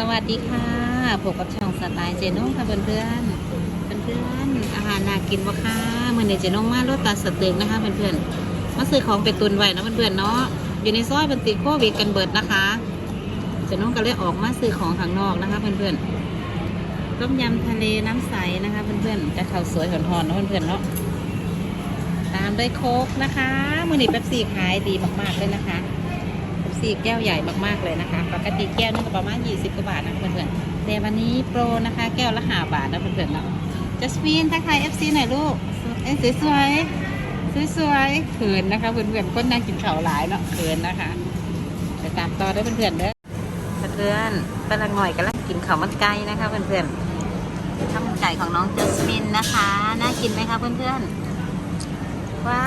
สวัสดีค่ะพบกับช่องสไตล์เจนุ่งค่ะเพื่อนเพื่อนเพื่อนๆอาหารน่ากินบ่ค่ะมื่อนี้เจนุ่งมาโรตัสตึกนะคะเพื่อนเพื่อนมาซื้อของไปตุนไว้นะเพื่อนเพื่อนเนาะอยู่ในซอยเป็นติดโควิดกันเบิดนะคะเจนุ่งก็เลยออกมาซื้อของข้างนอกนะคะเพื่อนเพื่อนต้มยำทะเลน้ำใสนะคะเพื่อนเพื่อนๆกระเทาสวยหอนๆนะเพื่อนเพื่อนเนาะตามด้วยโคกนะคะมื่อนี้เป๊ปซี่ขายดีมากๆเลยนะคะ สี่แก้วใหญ่มากๆเลยนะคะ ปกติแก้วนึงก็ประมาณ 20กว่าบาทนะเพื่อนๆแต่วันนี้โปรนะคะ แก้วละหาบาทนะเพื่อนๆเนาะจัสมินทักทาย FC หน่อยลูกเอ้ยสวยๆสวยๆเขินนะคะเพื่อนๆคนนั่งกินข้าวหลายเนาะเขินนะคะไปตามต่อเด้เพื่อนๆเด้อเพื่อนๆกำลังหน่อยกำลังกินข้าวมันไก่นะคะเพื่อนๆข้าวมันไก่ของน้องจัสมินนะคะน่ากินไหมคะเพื่อนๆว้า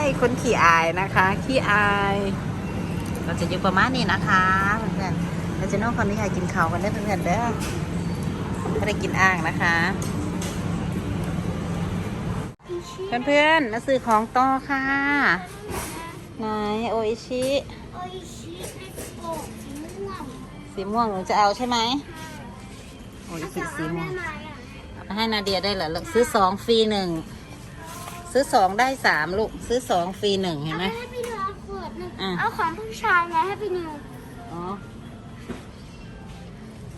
ยคนขี้อายนะคะขี้อาย เราจะอยู่ประมาณนี้นะคะเพื่อนๆเราจะน้องคนนี้ค่ะกินข้าวกันได้เพื่อนๆเด้อไม่ได้กินอ่างนะคะ เพื่อนๆมาซื้อของต่อค่ะไหนโออิชิโออิชิสีม่วงหนูจะเอาใช่ไหมโออิชิสีม่วงให้นาเดียได้เหรอลูกซื้อสองฟรีหนึ่งซื้อสองได้สามลูกซื้อสองฟรีหนึ่งเห็นไหม นิวเอาขวดหนึงอะ เอาของผู้ชายไงให้พี่นิวอ๋อ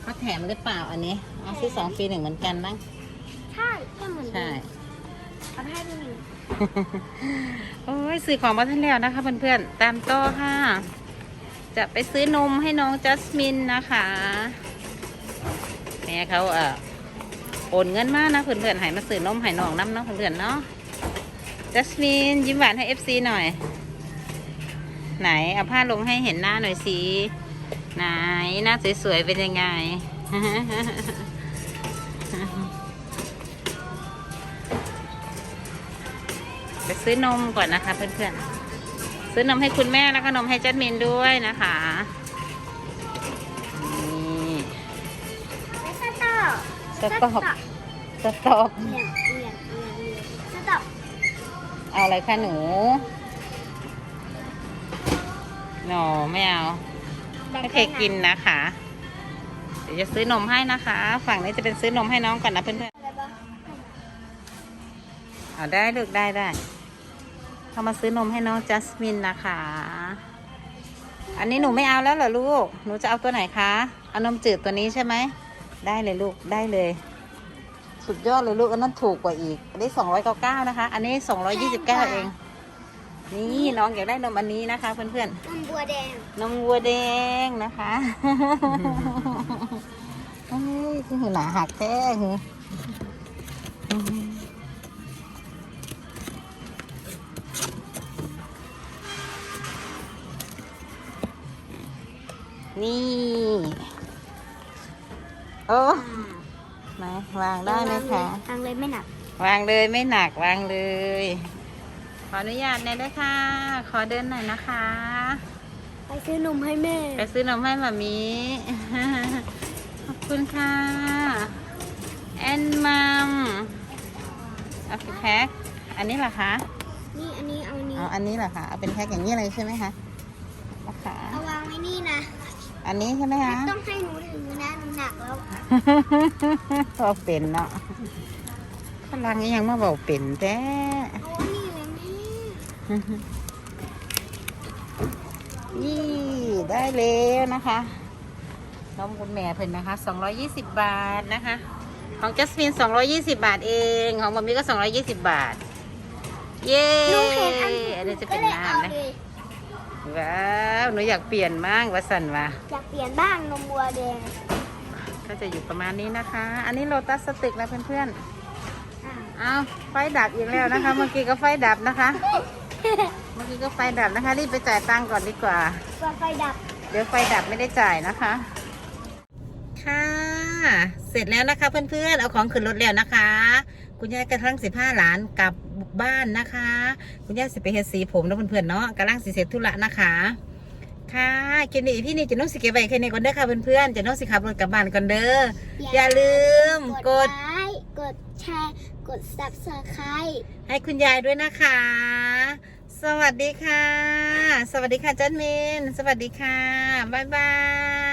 เขาแถมหรือเปล่าอันนี้เอาซื้อสองฟรีหนึ่งเหมือนกันบ้างใช่ก็เหมือนใช่เอาไปให้พี่นิวโอ้ยซื้อของมาทันแล้วนะคะเพื่อนๆ ตามต่อค่ะ จะไปซื้อนมให้น้องจัสมินนะคะแม่เขาเอ่อโอนเงินมานะเพื่อนๆให้มาซื้อนมให้น้องน้ำเนาะเพื่อนๆเนาะจัสมินยิ้มหวานให้เอฟซีหน่อย ไหนเอาผ้าลงให้เห็นหน้าหน่อยสิไหนหน้าสวยๆเป็นยังไงไปซื้อนมก่อนนะคะเพื่อนๆ ซื้อนมให้คุณแม่แล้วก็นมให้จัดมินด้วยนะคะนี่แล้วสต๊อกสต๊อกสต๊อกเอียงเอียงเอียงเอียงสต๊อกเอาอะไรคะหนู หนอไม่เอาไม่เคยกินนะคะ เดี๋ยวจะซื้อนมให้นะคะ ฝั่งนี้จะเป็นซื้อนมให้น้องก่อนนะเพื่อนอะไรบ้างๆเอาได้ลูกได้ได้เขามาซื้อนมให้น้องจัสมินนะคะ อันนี้หนูไม่เอาแล้วเหรอลูก หนูจะเอาตัวไหนคะ เอานมจืดตัวนี้ใช่ไหม ได้เลยลูกได้เลย สุดยอดเลยลูกอันนั้นถูกกว่าอีก อันนี้สองร้อยเก้าเก้านะคะ อันนี้สองร้อยยี่สิบเก้าเอง นี่น้องอยากได้นมอันนี้นะคะเพื่อนนมบัวแดงๆนมวัวแดงนะคะเฮ้ยคือหนาหักแท้คือนี่ โอ้ไหนวางได้ไหมคะ ทางเลยไม่หนัก วางเลยไม่หนักวางเลย ขออนุญาตหน่อยด้วยค่ะ ขอเดินหน่อยนะคะ ไปซื้อนมให้แม่ ไปซื้อนมให้มามีขอบคุณค่ะ แอนมัมเอาเป็นแพ็คอันนี้เหรอคะนี่อันนี้เอาอันนี้เอาอันนี้เหรอคะ เอาเป็นแพ็คอย่างนี้เลยใช่ไหมคะนะคะเอาวางไว้นี่นะ อันนี้ใช่ไหมคะ ต้องให้หนูถือนะน้ำหนักแล้วก็เป็นเนาะพลังนี้ยังมาบอกเป็นแต่ นี่ได้แล้วนะคะน้องคุณแม่เพิ่นนะคะ 220 บาทนะคะ ของจัสมิน220 บาทเอง ของมัมมี่ก็ 220 บาท เย้หนูเห็นอันอันนี้จะเป็นก็ลยเอาน้ำนะเลยว้าวหนูอยากเปลี่ยนมั่งว่าสันว่าอยากเปลี่ยนบ้างนมวัวแดง ก็จะอยู่ประมาณนี้นะคะ อันนี้โลตัสสติกนะเพื่อนอ่าๆเอาไฟดับอีกแล้วนะคะ เมื่อกี้ก็ไฟดับนะคะ เมื่อกี้ก็ไฟดับนะคะ รีบไปจ่ายตังค์ก่อนดีกว่าเปิดไฟดับ เดี๋ยวไฟดับไม่ได้จ่ายนะคะ ค่ะ เสร็จแล้วนะคะเพื่อนๆ เอาของขึ้นรถแล้วนะคะ คุณยายกระทั่งสิบห้าหลานกลับบ้านนะคะ คุณยายสิไปเฮ็ดสีผมนะเพื่อนๆเนาะกำลังสิเสร็จธุระนะคะ ค่ะกินดีพี่นี่จะน้องสิเก็บไว้แค่นี้ก่อนเด้อค่ะเพื่อนๆจะน้องสิขับรถกลับบ้านก่อนเด้อ อย่าลืมกด ไลค์กดแชร์ กด subscribe ให้คุณยายด้วยนะคะ สวัสดีค่ะ สวัสดีค่ะจันมิน สวัสดีค่ะ บ๊ายบาย